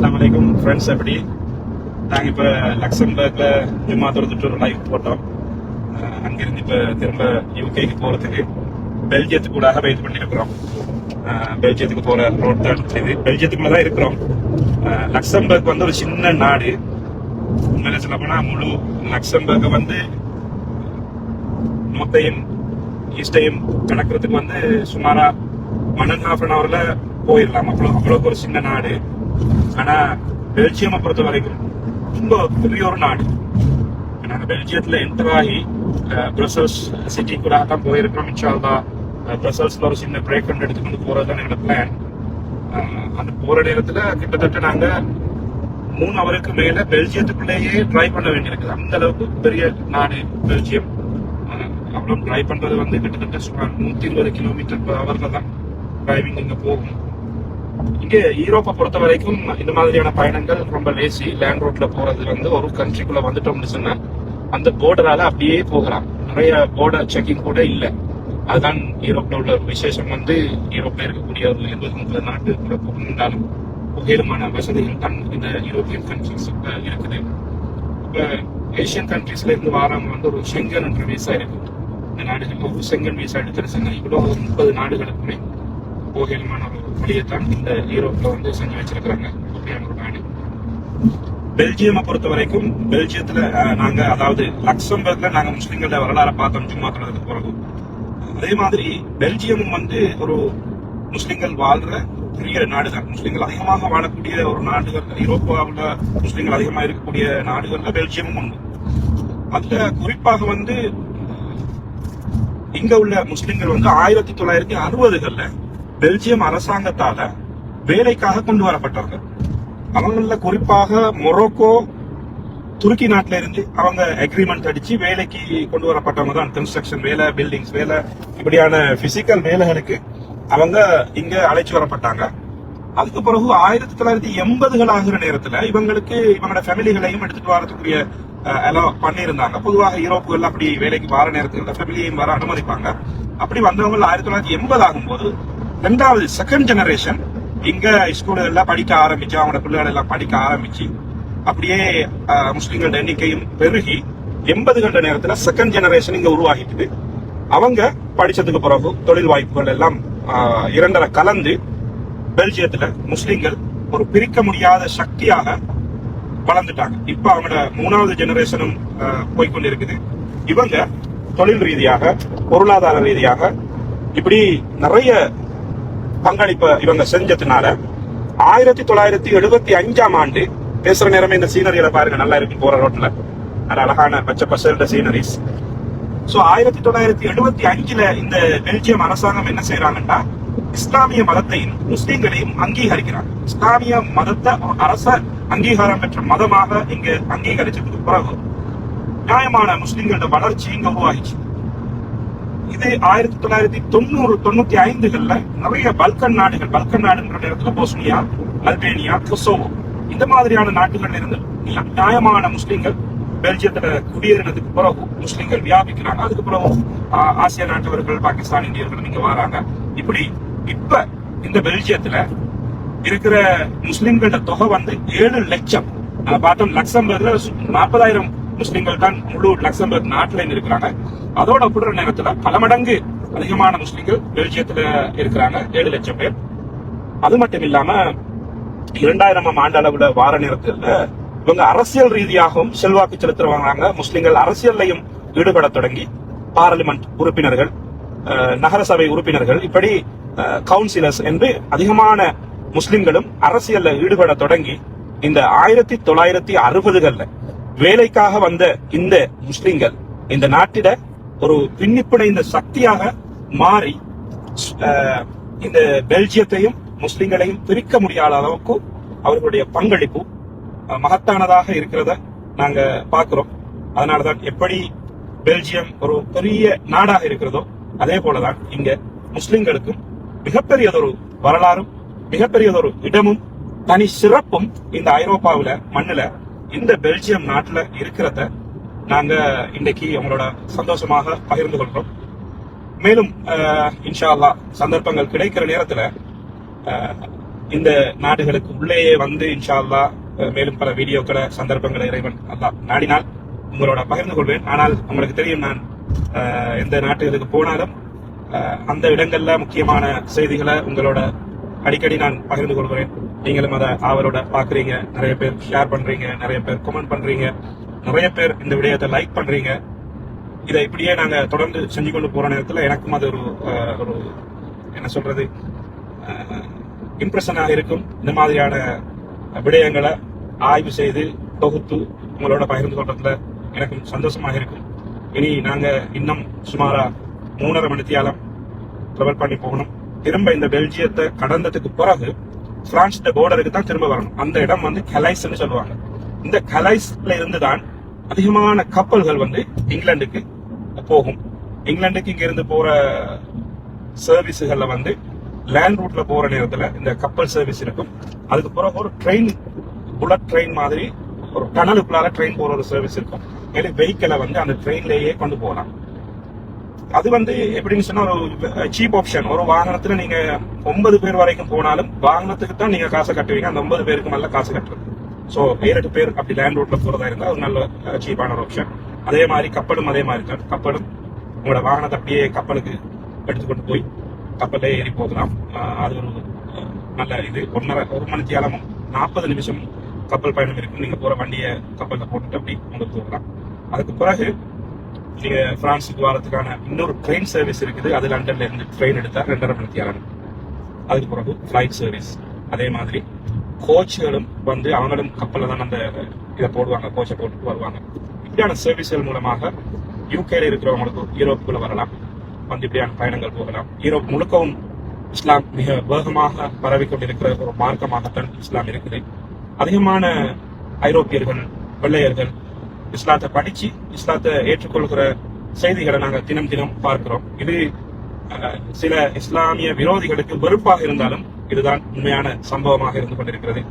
அஸ்லாம் வலைக்கும் ஃப்ரெண்ட்ஸ் எப்படி நாங்கள் இப்போ லக்சம்பர்க்ல ஜும்மா தொடுத்துட்டு ஒரு லைவ் போட்டோம். அஹ் அங்கிருந்து இப்போ திரும்ப யூகேக்கு போகிறதுக்கு பெல்ஜியத்துக்கு கூட வெயிட் பண்ணியிருக்கிறோம் பெல்ஜியத்துக்கு போகிற ரோட் தான் இது. பெல்ஜியத்துக்குள்ள தான் இருக்கிறோம் லக்சம்பர்க் வந்து ஒரு சின்ன நாடு. உண்மையில சொல்ல போனால் முழு லக்சம்பர்க்கை வந்து நோத்தையும் ஈஸ்டையும் கணக்கிறதுக்கு வந்து சுமாராக ஒன் அண்ட் ஹாஃப் அன் ஹவரில் போயிடலாம். அவ்வளோ அவ்வளோக்கு ஒரு சின்ன நாடு. ஆனா பெல்ஜியமை பொறுத்த வரைக்கும் ரொம்ப பெரிய ஒரு நாடு நாங்க பெல்ஜியத்துல என்டர் ஆகி பிரசல்ஸ் சிட்டி கூட தான் போயிருக்கோம் இன்ஷால்லா பிரசல்ஸ்ல ஒரு சின்ன பிரேக் ஒன்று எடுத்துக்கொண்டு போறது தான் எங்களோட பிளான் அந்த போற நேரத்துல கிட்டத்தட்ட நாங்க மூணு அவருக்கு மேல பெல்ஜியத்துக்குள்ளேயே ட்ரை பண்ண வேண்டியிருக்குது அந்த அளவுக்கு பெரிய நாடு பெல்ஜியம் அவ்வளவு ட்ரை பண்றது வந்து கிட்டத்தட்ட சுமார் நூத்தி இருபது கிலோமீட்டர் per தான் டிரைவிங் இங்க போகும் இங்கே யூரோப்பை பொறுத்த வரைக்கும் இந்த மாதிரியான பயணங்கள் ரொம்ப லேசி லேண்ட் ரோட்ல போறது வந்து ஒரு கண்ட்ரிக்குள்ள வந்துட்டோம்னு சொன்னா அந்த போர்டரால அப்படியே போகலாம். நிறைய போர்டர் செக்கிங் கூட இல்லை. அதுதான் யூரோப்ல உள்ள ஒரு விசேஷம். வந்து யூரோப்ல இருக்கக்கூடிய ஒரு இருபது முப்பது நாட்டுக்குள்ள போகணும்னாலும் புகையிலுமான வசதிகள் தான் இந்த யூரோப்பியன் கண்ட்ரிஸ் இருக்குது. இப்போ ஏஷியன் கண்ட்ரிஸ்ல இருந்து வாரவங்க வந்து ஒரு செங்கன் என்ற விசா இருக்கு. இந்த நாடுகள் ஒரு செங்கன் விசா எடுத்துருச்சுன்னா இவ்வளோ முப்பது நாடுகளுக்குமே போகலுமான ஒரு வழியைத்தான் இந்த யூரோப்ல வந்து செஞ்சு வச்சிருக்கிறாங்க அப்படியான ஒரு நாடு. பெல்ஜியமை பொறுத்த வரைக்கும் பெல்ஜியத்துல நாங்க அதாவது லக்சம்பர்க்ல நாங்க முஸ்லிம்கள வரலாறு பார்த்தோம் சும்மா தொடர்ந்து பிறகு. அதே மாதிரி பெல்ஜியமும் வந்து ஒரு முஸ்லிம்கள் வாழ்ற பெரிய நாடுதான். முஸ்லிம்கள் அதிகமாக வாழக்கூடிய ஒரு நாடுகள் ஐரோப்பாவில் முஸ்லிம்கள் அதிகமாக இருக்கக்கூடிய நாடுகள்ல பெல்ஜியமும் ஒன்று அதுல குறிப்பாக வந்து இங்க உள்ள முஸ்லிம்கள் வந்து ஆயிரத்தி தொள்ளாயிரத்தி அறுபதுகள்ல பெல்ஜியம் அரசாங்கத்தால வேலைக்காக கொண்டு வரப்பட்டார்கள் அவங்கள குறிப்பாக மொரோக்கோ துருக்கி நாட்டில இருந்து அவங்க அக்ரிமெண்ட் அடிச்சு வேலைக்கு கொண்டு வரப்பட்டவங்க தான். கன்ஸ்ட்ரக்ஷன் வேலை பில்டிங்ஸ் வேலை இப்படியான பிசிக்கல் வேலைகளுக்கு அவங்க இங்க அழைச்சு வரப்பட்டாங்க. அதுக்கு பிறகு ஆயிரத்தி தொள்ளாயிரத்தி எண்பதுகள் ஆகிற நேரத்துல இவங்களுக்கு இவங்களோட ஃபேமிலிகளையும் எடுத்துட்டு வரதுக்குரிய எல்லாம் பண்ணியிருந்தாங்க. பொதுவாக யூரோப்புகள் அப்படி வேலைக்கு வர நேரத்தில் ஃபேமிலியையும் வர அனுமதிப்பாங்க. அப்படி வந்தவங்க ஆயிரத்தி தொள்ளாயிரத்தி எண்பது ஆகும்போது ரெண்டாவது செகண்ட் ஜெனரேஷன் இங்க ஸ்கூல்ல படிக்க ஆரம்பிச்சு அவங்களோட பிள்ளைகள் எல்லாம் படிக்க ஆரம்பிச்சு அப்படியே அஹ், முஸ்லிம்களோட எண்ணிக்கையும் பெருகி எண்பதுகள் நேரத்துல செகண்ட் ஜெனரேஷன் இங்க உருவாகிட்டு அவங்க படிச்சதுக்கு பிறகு தொழில் வாய்ப்புகள் எல்லாம் இரண்டரை கலந்து பெல்ஜியத்துல முஸ்லிம்கள் ஒரு பிரிக்க முடியாத சக்தியாக வளர்ந்துட்டாங்க. இப்ப அவங்களோட மூணாவது ஜெனரேஷனும் போய்கொண்டிருக்குது இவங்க தொழில் ரீதியாக பொருளாதார ரீதியாக இப்படி நிறைய பங்களிப்பை இவங்க செஞ்சதுனால ஆயிரத்தி தொள்ளாயிரத்தி எழுபத்தி அஞ்சாம் ஆண்டு பேசுற நேரமே இந்த சீனரியில பாருங்க நல்லா இருக்கு போற ரோட்ல நல்ல அழகான பச்சை பசல்ட சீனரிஸ் சோ ஆயிரத்தி தொள்ளாயிரத்தி எழுபத்தி அஞ்சுல இந்த பெல்ஜியம் அரசாங்கம் என்ன செய்யறாங்கன்னா இஸ்லாமிய மதத்தையும் முஸ்லிம்களையும் அங்கீகரிக்கிறாங்க. இஸ்லாமிய மதத்தை அரச அங்கீகாரம் பெற்ற மதமாக இங்க அங்கீகரிச்சதுக்கு பிறகு நியாயமான முஸ்லிம்களோட வளர்ச்சி இங்க உருவாகிச்சு. இது ஆயிரத்தி தொள்ளாயிரத்தி தொண்ணூறு தொண்ணூத்தி ஐந்துகள்ல நிறைய பல்கன் நாடுகள் பல்கன் நாடுன்ற நேரத்துல போஸ்னியா அல்பேனியா கொசோவோ இந்த மாதிரியான நாடுகள் இருந்து நியாயமான முஸ்லிம்கள் பெல்ஜியத்துல குடியேறினதுக்கு பிறகு முஸ்லிம்கள் வியாபிக்கிறாங்க. அதுக்கு பிறகு ஆசிய நாட்டவர்கள் பாகிஸ்தான் இந்தியர்கள் இங்க வராங்க. இப்படி இப்ப இந்த பெல்ஜியத்துல இருக்கிற முஸ்லிம்களோட தொகை வந்து ஏழு லட்சம். பார்த்தோம் லக்சம்பர்க்ல நாற்பதாயிரம் முஸ்லீம்கள் தான் முழு லக்சம்பர்க் நாட்டுல இருக்கிறாங்க. அதோட ஒப்பிடுற நேரத்துல பல மடங்கு அதிகமான முஸ்லிம்கள் பெல்ஜியத்துல இருக்கிறாங்க. ஏழு லட்சம் பேர். அது மட்டும் இல்லாம இரண்டாயிரம் ஆண்டு அளவுல வார நேரத்தில் இவங்க அரசியல் ரீதியாகவும் செல்வாக்கு செலுத்துறவங்க முஸ்லிம்கள் அரசியல்லையும் ஈடுபட தொடங்கி பார்லிமெண்ட் உறுப்பினர்கள் நகரசபை உறுப்பினர்கள் இப்படி கவுன்சிலர்ஸ் என்று அதிகமான முஸ்லிம்களும் அரசியல்ல ஈடுபட தொடங்கி இந்த ஆயிரத்தி தொள்ளாயிரத்தி அறுபதுகள்ல வேலைக்காக வந்த இந்த முஸ்லிம்கள் இந்த நாட்டிட ஒரு பின்னிப்பிணைந்த சக்தியாக மாறி இந்த பெல்ஜியத்தையும் முஸ்லிம்களையும் பிரிக்க முடியாத அளவுக்கு அவர்களுடைய பங்களிப்பு மகத்தானதாக இருக்கிறத நாங்க பார்க்கிறோம். அதனாலதான் எப்படி பெல்ஜியம் ஒரு பெரிய நாடாக இருக்கிறதோ அதே போலதான் இங்க முஸ்லிம்களுக்கும் மிகப்பெரியதொரு வரலாறும் மிகப்பெரியதொரு இடமும் தனி சிறப்பும் இந்த ஐரோப்பாவில மண்ணுல இந்த பெல்ஜியம் நாட்டில் இருக்கிறத நாங்க இன்னைக்கு உங்களோட சந்தோஷமாக பகிர்ந்து கொள்கிறோம். மேலும் இன்ஷா அல்லாஹ் சந்தர்ப்பங்கள் கிடைக்கிற நேரத்துல இந்த நாடுகளுக்கு உள்ளேயே வந்து இன்ஷா அல்லாஹ் மேலும் பல வீடியோக்களை சந்தர்ப்பங்களை இறைவன் அல்லா நாடினால் உங்களோட பகிர்ந்து கொள்வேன். ஆனால் உங்களுக்கு தெரியும் நான் எந்த நாட்டுகளுக்கு போனாலும் அந்த இடங்கள்ல முக்கியமான செய்திகளை உங்களோட அடிக்கடி நான் பகிர்ந்து கொள்கிறேன். நீங்களும் அதை ஆவலோட பாக்குறீங்க நிறைய பேர் ஷேர் பண்றீங்க. நிறைய பேர் கமெண்ட் பண்றீங்க. நிறைய பேர் இந்த விடயத்தை லைக் பண்றீங்க. இதை இப்படியே நாங்க தொடர்ந்து செஞ்சு கொண்டு போற நேரத்துல எனக்கும் அது ஒரு ஒரு என்ன சொல்றது இம்ப்ரெஷனாக இருக்கும். இந்த மாதிரியான விடயங்களை ஆய்வு செய்து தொகுத்து உங்களோட பகிர்ந்து கொள்றதுல எனக்கும் சந்தோஷமாக இருக்கும். இனி நாங்க இன்னும் சுமாரா மூணரை மணித்தியாலம் ட்ராவல் பண்ணி போகணும். திரும்ப இந்த பெல்ஜியத்தை கடந்ததுக்கு பிறகு பிரான்ஸ் போர்டருக்கு தான் திரும்ப வரணும். அந்த இடம் வந்து கலைஸ்ன்னு சொல்லுவாங்க. இந்த கலைஸ்ல இருந்து தான் அதிகமான கப்பல்கள் வந்து இங்கிலாந்துக்கு போகும். இங்கிலாந்துக்கு இங்க இருந்து போற சர்வீஸுகள்ல வந்து லேண்ட் ரூட்ல போற நேரத்துல இந்த கப்பல் சர்வீஸ் இருக்கும். அதுக்கு பிறகு ஒரு ட்ரெயின் புல்லட் ட்ரெயின் மாதிரி ஒரு டனலுக்குள்ளார ட்ரெயின் போற ஒரு சர்வீஸ் இருக்கும். மேலே வெஹிக்கிளை வந்து அந்த ட்ரெயின்லேயே கொண்டு போகலாம். அது வந்து எப்படின்னு சொன்னா ஒரு சீப் ஆப்ஷன் ஒரு வாகனத்துல நீங்க ஒன்பது பேர் வரைக்கும் போனாலும் வாகனத்துக்கு தான் நீங்க காசு கட்டுவீங்க. அந்த ஒன்பது பேருக்கு நல்ல காசு கட்டுறது. சோ ஏழு பேர் அப்படி லேண்ட் ரோட்ல போறதா இருந்தா அது நல்ல சீப்பான ஒரு ஆப்ஷன் அதே மாதிரி கப்பலும் அதே மாதிரி தான். கப்பலும் உங்களோட வாகனத்தை அப்படியே கப்பலுக்கு எடுத்துக்கொண்டு போய் கப்பல்ல ஏறி போகலாம். அது ஒரு நல்ல இது. ஒன்னரை ஒரு மணி நாற்பது நிமிஷம் கப்பல் பயணம் இருக்கும். நீங்க போற வண்டியை கப்பல்ல போட்டுட்டு அப்படி உங்களுக்கு போகலாம். அதுக்கு பிறகு நீங்க பிரான்ஸுக்கு வரதுக்கான இன்னொரு ட்ரெயின் சர்வீஸ் இருக்குது. அது லண்டன்ல இருந்து ட்ரெயின் எடுத்தா ரெண்டரை மணி தியாலம் அதுக்கு பிறகு ஃபிளைட் சர்வீஸ் அதே மாதிரி கோச்சுகளும் வந்து அவங்களும் கப்பலில் தான் அந்த இதை போடுவாங்க கோச்சை போட்டு வருவாங்க. இப்படியான சர்வீஸ்கள் மூலமாக யூகேல இருக்கிறவங்களுக்கு யூரோப்புக்குள்ள வரலாம். வந்து இப்படியான பயணங்கள் போகலாம். யூரோப் முழுக்கவும் இஸ்லாம் மிக வேகமாக பரவி கொண்டிருக்கிற ஒரு மார்க்கமாகத்தான் இஸ்லாம் இருக்குது. அதிகமான ஐரோப்பியர்கள் வெள்ளையர்கள் இஸ்லாத்தை படிச்சு இஸ்லாத்தை ஏற்றுக்கொள்கிற செய்திகளை நாங்கள் தினம் தினம் பார்க்கிறோம். இது சில இஸ்லாமிய விரோதிகளுக்கு வெறுப்பாக இருந்தாலும் இதுதான் உண்மையான சம்பவமாக இருந்து கொண்டிருக்கிறது.